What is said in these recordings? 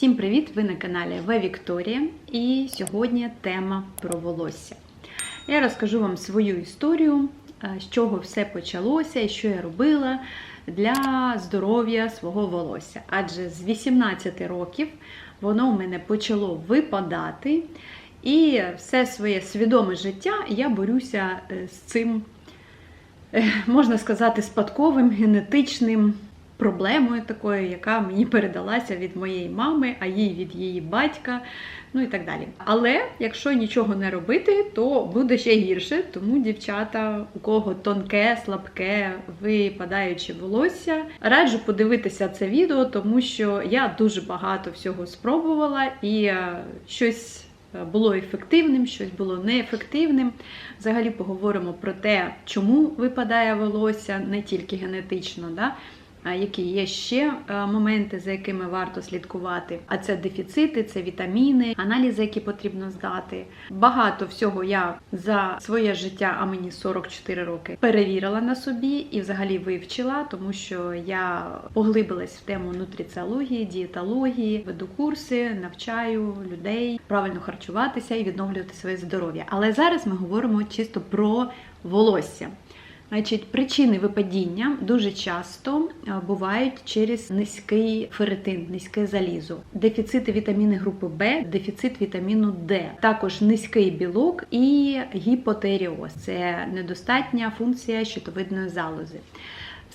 Всім привіт! Ви на каналі В Вікторія і сьогодні тема про волосся. Я розкажу вам свою історію, е, з чого все почалося і що я робила для здоров'я свого волосся. Адже з 18 років воно в мене почало випадати, і все своє свідоме життя я борюся е, з цим, е, можна сказати, спадковим генетичним проблемою такою, яка мені передалася від моєї мами, а їй від її батька, ну і так далі. Але якщо нічого не робити, то буде ще гірше. Тому дівчата, у кого тонке, слабке, випадаюче волосся, раджу подивитися це відео, тому що я дуже багато всього спробувала і е, щось. Було ефективним, щось було неефективним. Взагалі поговоримо про те, чому випадає волосся, не тільки генетично, да? Які є ще е, моменти, за якими варто слідкувати. А це дефіцити, це вітаміни, аналізи, які потрібно здати. Багато всього я за своє життя, а мені 44 роки, перевірила на собі і взагалі вивчила, тому що я поглибилась в тему нутриціології, дієтології, веду курси, навчаю людей правильно харчуватися і відновлювати своє здоров'я. Але зараз ми говоримо чисто про волосся. Значить, причини випадіння дуже часто е, бувають через низький ферритин, низьке залізо, дефіцити вітаміни групи Б, дефіцит вітаміну Д, також низький білок і гіпотеріоз. Це недостатня функція щитовидної залози.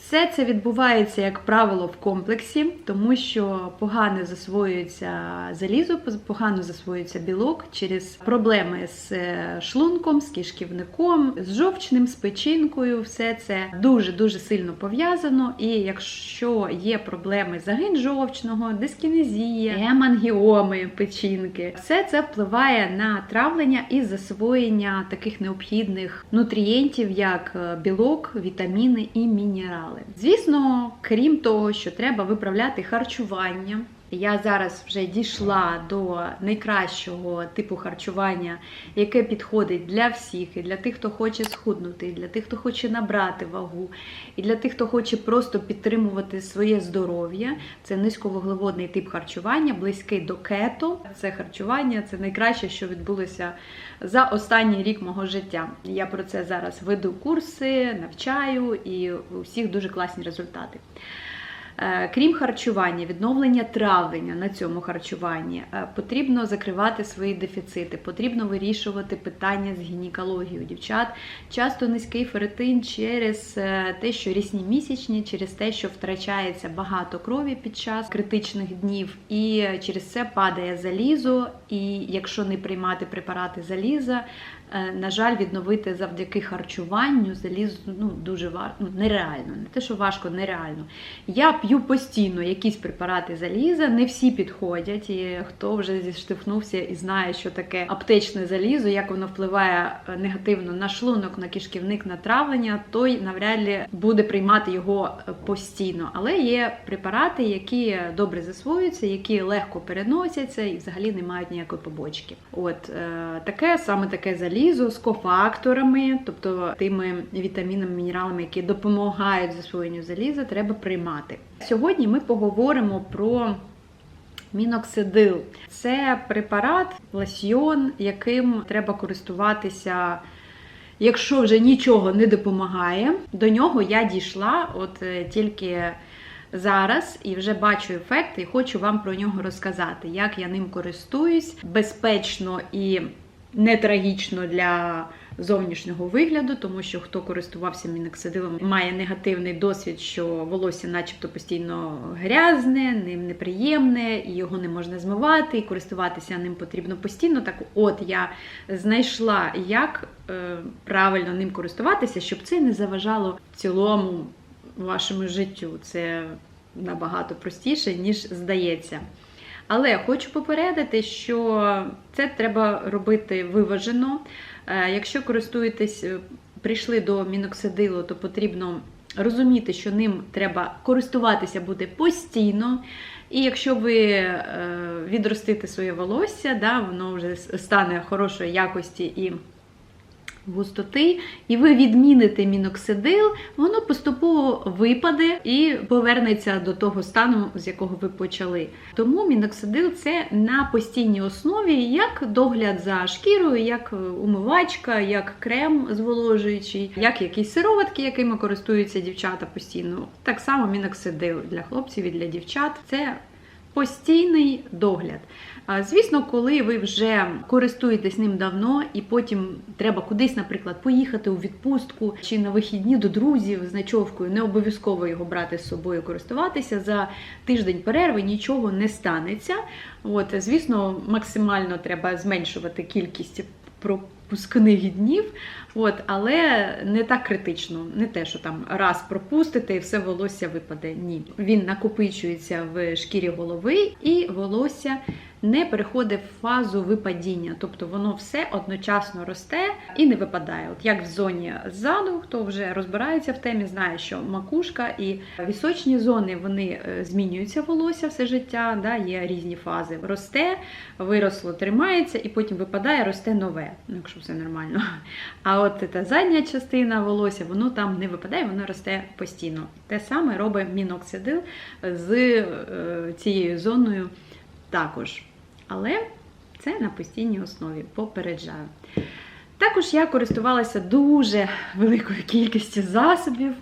Все це відбувається, як правило, в комплексі, тому що погано засвоюється залізо, погано засвоюється білок через проблеми з е, шлунком, з кишківником, з жовчним, з печінкою. Все це дуже-дуже сильно пов'язано. І якщо є проблеми загин жовчного, дискінезія, гемангіоми печінки, все це впливає на травлення і засвоєння таких необхідних нутрієнтів, як е, білок, вітаміни і мінерали. Звісно, крім того, що треба виправляти харчування. Я зараз вже дійшла до найкращого типу харчування, яке підходить для всіх, і для тих, хто хоче схуднути, і для тих, хто хоче набрати вагу, і для тих, хто хоче просто підтримувати своє здоров'я. Це низьковуглеводний тип харчування, близький до кето. Це харчування, це найкраще, що відбулося за останній рік мого життя. Я про це зараз веду курси, навчаю і у всіх дуже класні результати. Е, крім харчування, відновлення травлення на цьому харчуванні, е, потрібно закривати свої дефіцити, потрібно вирішувати питання з гінекологією дівчат. Часто низький феретин через е, те, що рісні місячні, через те, що втрачається багато крові під час критичних днів, і через це падає залізо. І якщо не приймати препарати заліза, на жаль, відновити завдяки харчуванню залізо ну, дуже важко, ну, нереально. Не те, що важко, нереально. Я п'ю постійно якісь препарати заліза, не всі підходять. І хто вже зіштовхнувся і знає, що таке аптечне залізо, як воно впливає негативно на шлунок, на кишківник, на травлення, той навряд ли буде приймати його постійно. Але є препарати, які добре засвоюються, які легко переносяться і взагалі не мають ніякої побочки. От е, таке саме таке залізо з кофакторами, тобто тими вітамінами, мінералами, які допомагають засвоєнню заліза, треба приймати. Сьогодні ми поговоримо про міноксидил. Це препарат, лосьйон, яким треба користуватися. Якщо вже нічого не допомагає, до нього я дійшла от е, тільки зараз і вже бачу ефект, і хочу вам про нього розказати, як я ним користуюсь безпечно і не трагічно для зовнішнього вигляду, тому що хто користувався міноксидилом, має негативний досвід, що волосся, начебто, постійно грязне, ним неприємне, і його не можна змивати, і користуватися ним потрібно постійно. Так, от я знайшла, як е, правильно ним користуватися, щоб це не заважало цілому вашому життю. Це набагато простіше, ніж здається. Але хочу попередити, що це треба робити виважено. Е, якщо користуєтесь, е, прийшли до міноксидилу, то потрібно розуміти, що ним треба користуватися буде постійно. І якщо ви е, відростите своє волосся, да, воно вже стане хорошої якості і густоти, і ви відміните міноксидил, воно поступово випаде і повернеться до того стану, з якого ви почали. Тому міноксидил це на постійній основі, як догляд за шкірою, як умивачка, як крем зволожуючий, як якісь сироватки, якими користуються дівчата постійно. Так само міноксидил для хлопців і для дівчат. Це Постійний догляд. Звісно, коли ви вже користуєтесь ним давно, і потім треба кудись, наприклад, поїхати у відпустку чи на вихідні до друзів з ночовкою, не обов'язково його брати з собою, користуватися за тиждень перерви нічого не станеться. От, звісно, максимально треба зменшувати кількість пропускних днів, от, але не так критично, не те, що там раз пропустите і все волосся випаде. Ні. Він накопичується в шкірі голови, і волосся не переходить в фазу випадіння, тобто воно все одночасно росте і не випадає. От як в зоні ззаду, хто вже розбирається в темі, знає, що макушка і вісочні зони вони е, змінюються волосся все життя, да, є різні фази. Росте, виросло, тримається, і потім випадає, росте нове, ну, якщо все нормально. А от та задня частина волосся, воно там не випадає, воно росте постійно. Те саме робить міноксидил з е, цією зоною також. Але це на постійній основі, попереджаю. Також я користувалася дуже великою кількістю засобів.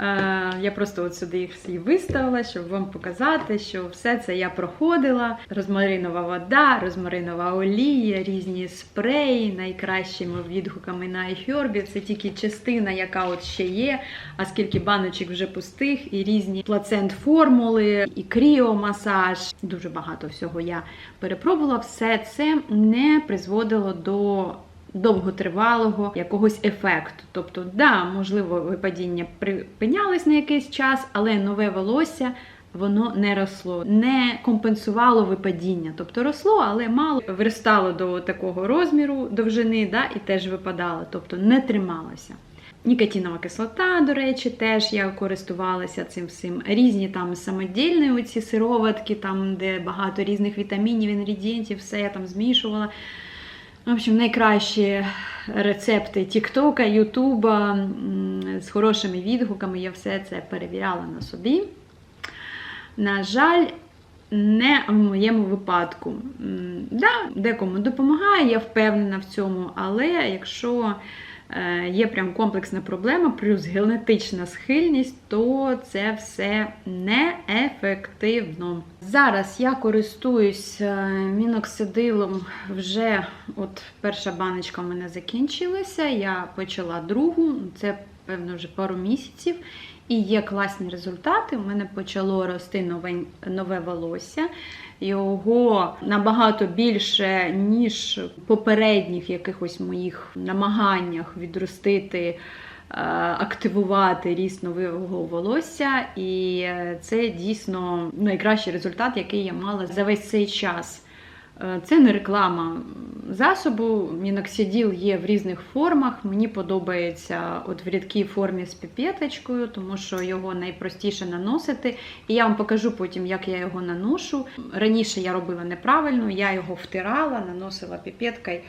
Е, Я просто от сюди їх всі виставила, щоб вам показати, що все це я проходила. Розмаринова вода, розмаринова олія, різні спреї, найкращими відгуками на iHerb. Це тільки частина, яка от ще є, а скільки баночок вже пустих, і різні плацент-формули, і кріомасаж. Дуже багато всього я перепробувала. Все це не призводило до довготривалого якогось ефекту. Тобто, да, можливо, випадіння припинялось на якийсь час, але нове волосся. Воно не росло, не компенсувало випадіння. Тобто росло, але мало виростало до такого розміру довжини, да, і теж випадало, тобто не трималося. Нікотінова кислота, до речі, теж я користувалася цим всім. Різні там самодільні оці сироватки, там, де багато різних вітамінів, інгредієнтів, все я там змішувала. В общем, найкращі рецепти Тіктока, Ютуба з хорошими відгуками. Я все це перевіряла на собі. На жаль, не в моєму випадку. Да, Декому допомагає, я впевнена в цьому, але якщо є прям комплексна проблема, плюс генетична схильність, то це все неефективно. Зараз я користуюсь е, міноксидилом вже от перша баночка в мене закінчилася. Я почала другу, це, певно, вже пару місяців. І є класні результати. У мене почало рости нове, нове волосся. Його набагато більше, ніж попередніх якихось моїх намаганнях відростити, е, активувати ріст нового волосся. І це дійсно найкращий результат, який я мала за весь цей час. Е, це не реклама засобу. Міноксиділ є в різних формах. Мені подобається от в рідкій формі з піпеточкою, тому що його найпростіше наносити. І я вам покажу потім, як я його наношу. Раніше я робила неправильно, я його втирала, наносила піпеткою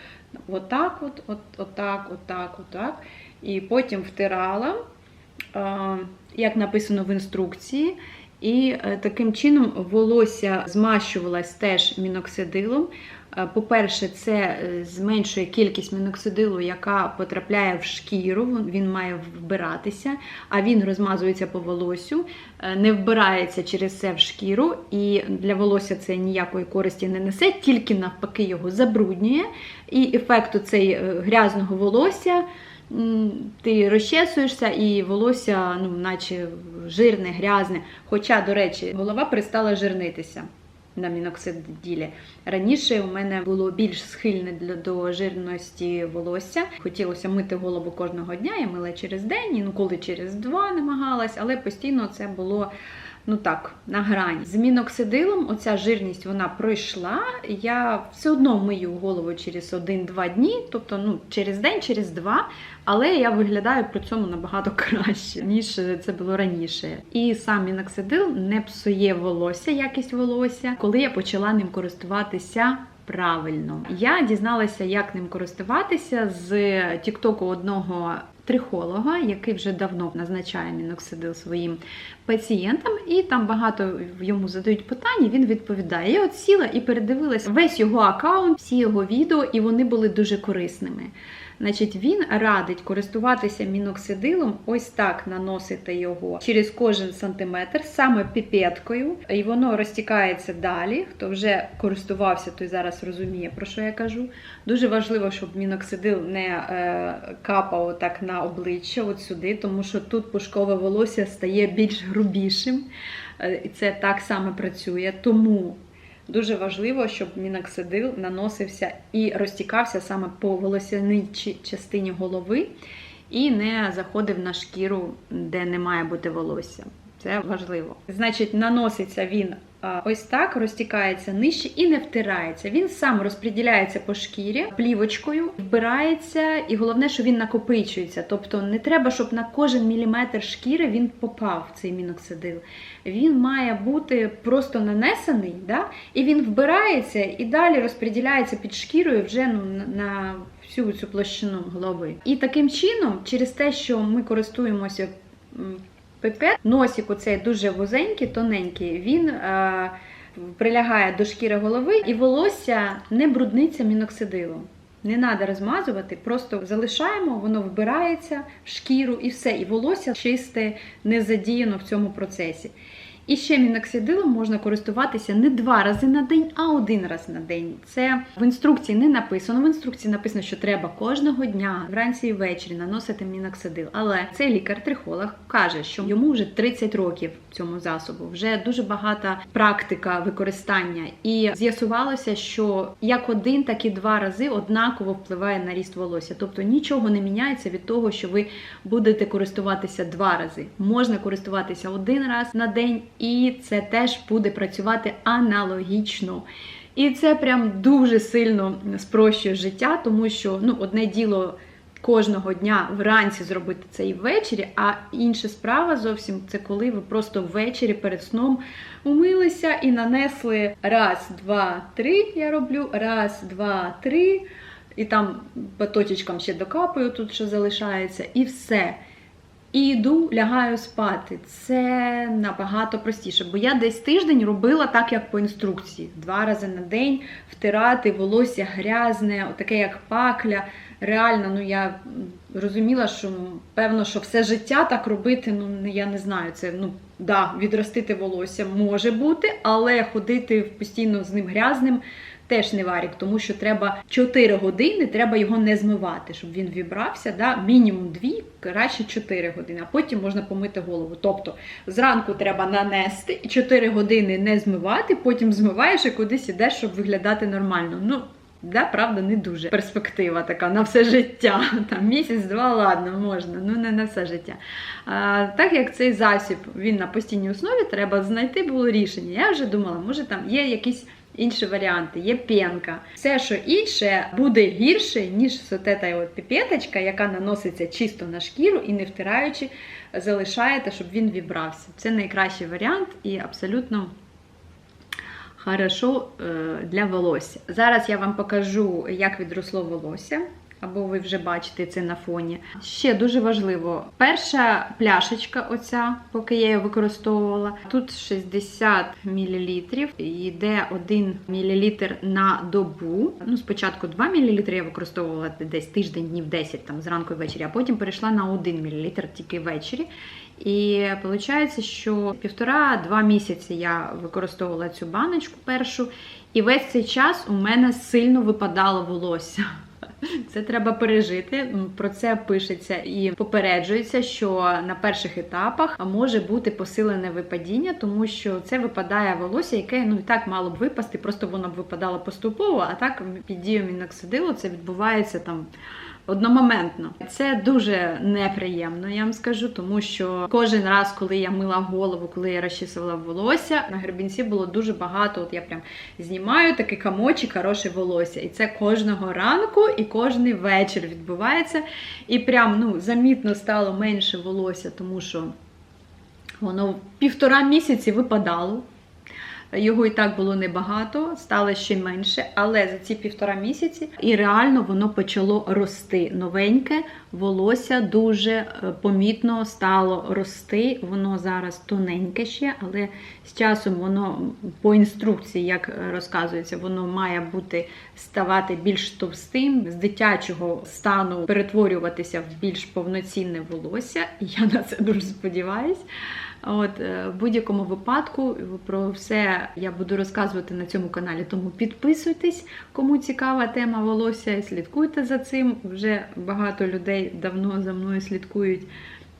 отак, от, от, отак, отак, отак. І потім втирала, як написано в інструкції. І е, таким чином волосся змащувалось теж міноксидилом. Е, по-перше, це е, зменшує кількість міноксидилу, яка потрапляє в шкіру, він має вбиратися, а він розмазується по волосю, не вбирається через це в шкіру, і для волосся це ніякої користі не несе, тільки навпаки його забруднює. І ефекту цей грязного волосся ти розчесуєшся і волосся, ну, наче жирне, грязне. Хоча, до речі, голова перестала жирнитися на міноксиділі. Раніше у мене було більш схильне до жирності волосся. Хотілося мити голову кожного дня, я мила через день, ну коли через два намагалась, але постійно це було ну так, на грані. З міноксидилом оця жирність вона пройшла. Я все одно мию голову через 1-2 дні, тобто ну, через день, через два. Але я виглядаю при цьому набагато краще, ніж це було раніше. І сам міноксидил не псує волосся, якість волосся, коли я почала ним користуватися правильно. Я дізналася, як ним користуватися з тіктоку одного трихолога, який вже давно назначає міноксидил своїм пацієнтам, і там багато йому задають питання. Він відповідає. Я от сіла і передивилась весь його аккаунт, всі його відео, і вони були дуже корисними. Значить, він радить користуватися міноксидилом, ось так наносити його через кожен сантиметр, саме піпеткою, і воно розтікається далі. Хто вже користувався, той зараз розуміє, про що я кажу. Дуже важливо, щоб міноксидил не е, капав так на обличчя, от сюди, тому що тут пушкове волосся стає більш грубішим. Е, і це так само працює. Тому Дуже важливо, щоб міноксидил наносився і розтікався саме по волосяній частині голови і не заходив на шкіру, де не має бути волосся. Це важливо. Значить, наноситься він ось так, розтікається нижче і не втирається. Він сам розподіляється по шкірі плівочкою, вбирається, і головне, що він накопичується. Тобто не треба, щоб на кожен міліметр шкіри він попав в цей міноксидил. Він має бути просто нанесений, да? і він вбирається і далі розподіляється під шкірою вже ну, на всю цю площину голови. І таким чином, через те, що ми користуємося пипет. Носик оцей дуже вузенький, тоненький, він е, прилягає до шкіри голови і волосся не брудниться міноксидилом. Не треба розмазувати, просто залишаємо, воно вбирається в шкіру і все. І волосся чисте, не задіяно в цьому процесі. І ще міноксидилом можна користуватися не два рази на день, а один раз на день. Це в інструкції не написано. В інструкції написано, що треба кожного дня вранці і ввечері наносити міноксидил. Але цей лікар-трихолог каже, що йому вже 30 років цьому засобу, вже дуже багата практика використання. І з'ясувалося, що як один, так і два рази однаково впливає на ріст волосся. Тобто нічого не міняється від того, що ви будете користуватися два рази. Можна користуватися один раз на день і це теж буде працювати аналогічно. І це прям дуже сильно спрощує життя, тому що ну, одне діло кожного дня вранці зробити це і ввечері, а інша справа зовсім це коли ви просто ввечері перед сном умилися і нанесли раз, два, три. Я роблю, раз, два, три. І там баточечком ще докапаю, тут що залишається, і все. І йду, лягаю спати. Це набагато простіше. Бо я десь тиждень робила так, як по інструкції. Два рази на день втирати волосся грязне, таке як пакля. Реально, ну я розуміла, що певно, що все життя так робити, ну я не знаю. Це ну да, відростити волосся може бути, але ходити постійно з ним грязним теж не варік, тому що треба 4 години, треба його не змивати, щоб він вібрався. Да? Мінімум 2, краще 4 години, а потім можна помити голову. Тобто зранку треба нанести і 4 години не змивати, потім змиваєш і кудись ідеш, щоб виглядати нормально. Ну, Да, правда, не дуже перспектива така на все життя. Там Місяць-два, ладно, можна, ну не на все життя. А, Так як цей засіб він на постійній основі, треба знайти було рішення. Я вже думала, може там є якісь інші варіанти, є пенка. Все, що інше, буде гірше, ніж та от піпеточка, яка наноситься чисто на шкіру і не втираючи, залишаєте, щоб він вібрався. Це найкращий варіант і абсолютно. Хорошо е, для волосся. Зараз я вам покажу, як відросло волосся або ви вже бачите це на фоні. Ще дуже важливо, перша пляшечка, оця, поки я її використовувала, тут 60 мл, йде 1 мл на добу. Ну, Спочатку 2 мл я використовувала десь тиждень, днів 10 там зранку і ввечері, а потім перейшла на 1 мл тільки ввечері. І виходить, що півтора-два місяці я використовувала цю баночку першу, і весь цей час у мене сильно випадало волосся. Це треба пережити. Про це пишеться і попереджується, що на перших етапах може бути посилене випадіння, тому що це випадає волосся, яке ну і так мало б випасти, просто воно б випадало поступово, а так під дією міноксидилу це відбувається там одномоментно. Це дуже неприємно, я вам скажу, тому що кожен раз, коли я мила голову, коли я розчісувала волосся, на гребінці було дуже багато. От я прям знімаю такий камочок, хороше волосся. І це кожного ранку і кожний вечір відбувається. І прям ну, замітно стало менше волосся, тому що воно півтора місяці випадало. Його і так було небагато, стало ще менше, але за ці півтора місяці і реально воно почало рости. Новеньке волосся дуже е, помітно стало рости. Воно зараз тоненьке ще, але з часом воно по інструкції, як розказується, воно має бути ставати більш товстим, з дитячого стану перетворюватися в більш повноцінне волосся. Я на це дуже сподіваюсь. От е, в будь-якому випадку про все я буду розказувати на цьому каналі. Тому підписуйтесь, кому цікава тема волосся, слідкуйте за цим. Вже багато людей давно за мною слідкують.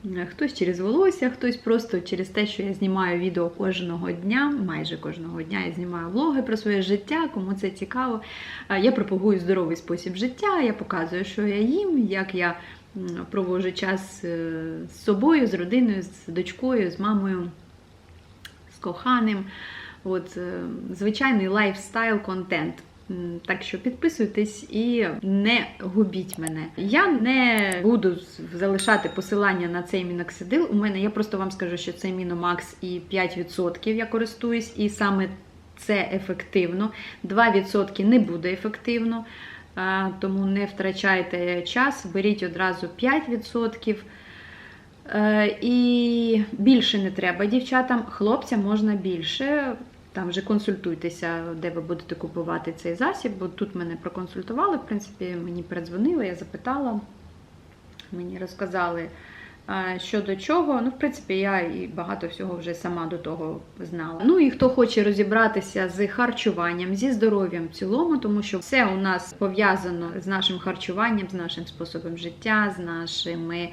Е, хтось через волосся, хтось просто через те, що я знімаю відео кожного дня, майже кожного дня я знімаю влоги про своє життя, кому це цікаво. Е, я пропагую здоровий спосіб життя, я показую, що я їм, як я проводжу час е, з собою, з родиною, з дочкою, з мамою, з коханим. От, е, Звичайний лайфстайл контент. Так що підписуйтесь і не губіть мене. Я не буду залишати посилання на цей міноксидил. У мене я просто вам скажу, що це міномакс і 5% я користуюсь, і саме це ефективно. 2% не буде ефективно тому не втрачайте час, беріть одразу 5%. Е, і більше не треба дівчатам, хлопцям можна більше. Там вже консультуйтеся, де ви будете купувати цей засіб, бо тут мене проконсультували, в принципі, мені передзвонили, я запитала, мені розказали. Щодо чого, ну, в принципі, я і багато всього вже сама до того знала. Ну і хто хоче розібратися з харчуванням, зі здоров'ям в цілому, тому що все у нас пов'язано з нашим харчуванням, з нашим способом життя, з нашими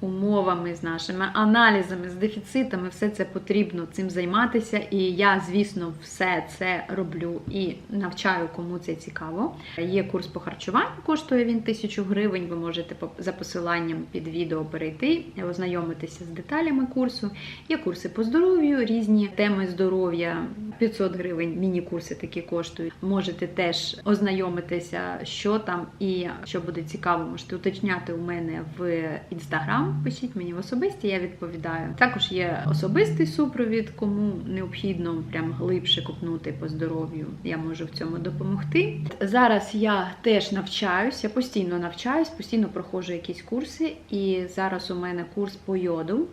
умовами, з нашими аналізами, з дефіцитами, все це потрібно цим займатися. І я, звісно, все це роблю і навчаю, кому це цікаво. Є курс по харчуванню, коштує він тисячу гривень. Ви можете за посиланням під відео перейти, ознайомитися з деталями курсу. Є курси по здоров'ю, різні теми здоров'я, 500 гривень. Міні-курси такі коштують. Можете теж ознайомитися, що там і що буде цікаво, можете уточняти у мене в інстаграм пишіть мені в особисті, я відповідаю. Також є особистий супровід, кому необхідно прям глибше купнути по здоров'ю. Я можу в цьому допомогти. Зараз я теж навчаюся, постійно навчаюсь, постійно проходжу якісь курси, і зараз у мене курс по йоду.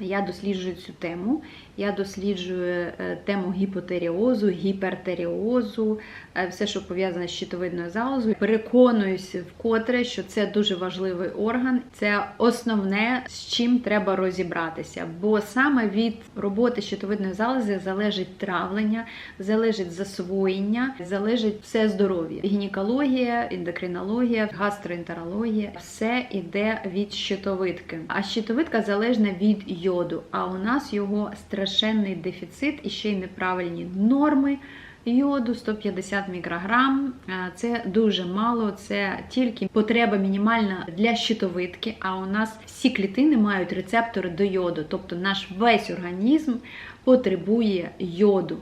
Я досліджую цю тему. Я досліджую е, тему гіпотеріозу, гіпертеріозу, е, все, що пов'язане з щитовидною залозою. Переконуюся вкотре, що це дуже важливий орган, це основне, з чим треба розібратися. Бо саме від роботи щитовидної залози залежить травлення, залежить засвоєння, залежить все здоров'я. Гінекологія, ендокринологія, гастроентерологія все іде від щитовидки. А щитовидка залежна від йоду. А у нас його страшенний дефіцит і ще й неправильні норми. Йоду 150 мікрограм, це дуже мало, це тільки потреба мінімальна для щитовидки. А у нас всі клітини мають рецептори до йоду, тобто наш весь організм потребує йоду.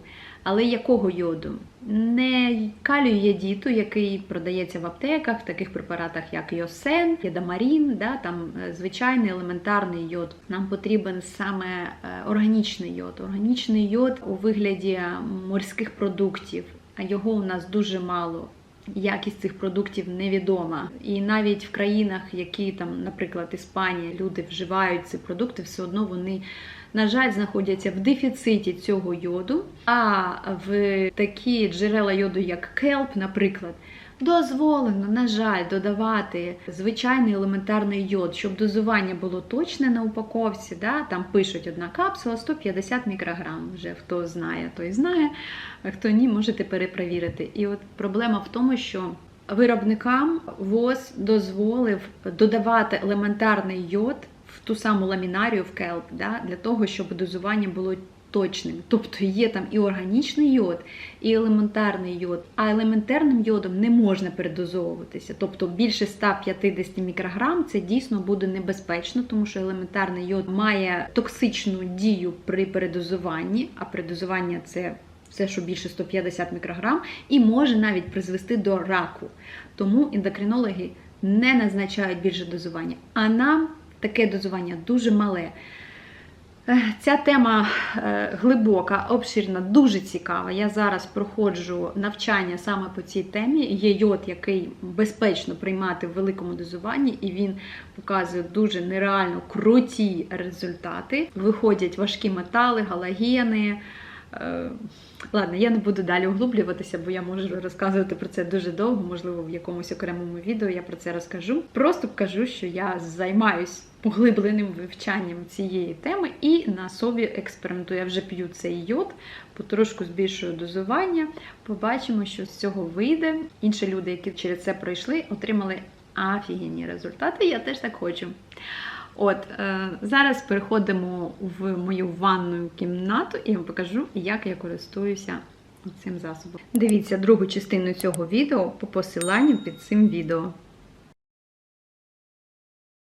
Але якого йоду? Не калію єдіту, який продається в аптеках, в таких препаратах, як Йосен, Єдамарін, да, там е, звичайний елементарний йод. Нам потрібен саме е, органічний йод. Органічний йод у вигляді морських продуктів, а його у нас дуже мало. Якість цих продуктів невідома. І навіть в країнах, які там, наприклад, Іспанія, люди вживають ці продукти, все одно вони на жаль, знаходяться в дефіциті цього йоду, а в такі джерела йоду, як келп, наприклад, дозволено, на жаль, додавати звичайний елементарний йод, щоб дозування було точне на упаковці. Да? Там пишуть одна капсула 150 мікрограм. Вже хто знає, той знає, а хто ні, можете перепровірити. І от проблема в тому, що. Виробникам ВОЗ дозволив додавати елементарний йод ту саму ламінарію в келп, да, для того, щоб дозування було точним. Тобто є там і органічний йод, і елементарний йод, а елементарним йодом не можна передозовуватися. Тобто більше 150 мікрограм це дійсно буде небезпечно, тому що елементарний йод має токсичну дію при передозуванні, а передозування це. Все, що більше 150 мікрограм, і може навіть призвести до раку. Тому ендокринологи не назначають більше дозування. А нам таке дозування дуже мале. Ця тема е, глибока, обширна, дуже цікава. Я зараз проходжу навчання саме по цій темі. Є йод, який безпечно приймати в великому дозуванні, і він показує дуже нереально круті результати. Виходять важкі метали, галагени. Е, Ладно, я не буду далі углублюватися, бо я можу розказувати про це дуже довго, можливо, в якомусь окремому відео я про це розкажу. Просто кажу, що я займаюсь поглибленим вивчанням цієї теми і на собі експериментую. Я вже п'ю цей йод, потрошку збільшую дозування. Побачимо, що з цього вийде. Інші люди, які через це пройшли, отримали офігенні результати. Я теж так хочу. От е, зараз переходимо в мою ванну кімнату і вам покажу, як я користуюся цим засобом. Дивіться другу частину цього відео по посиланню під цим відео.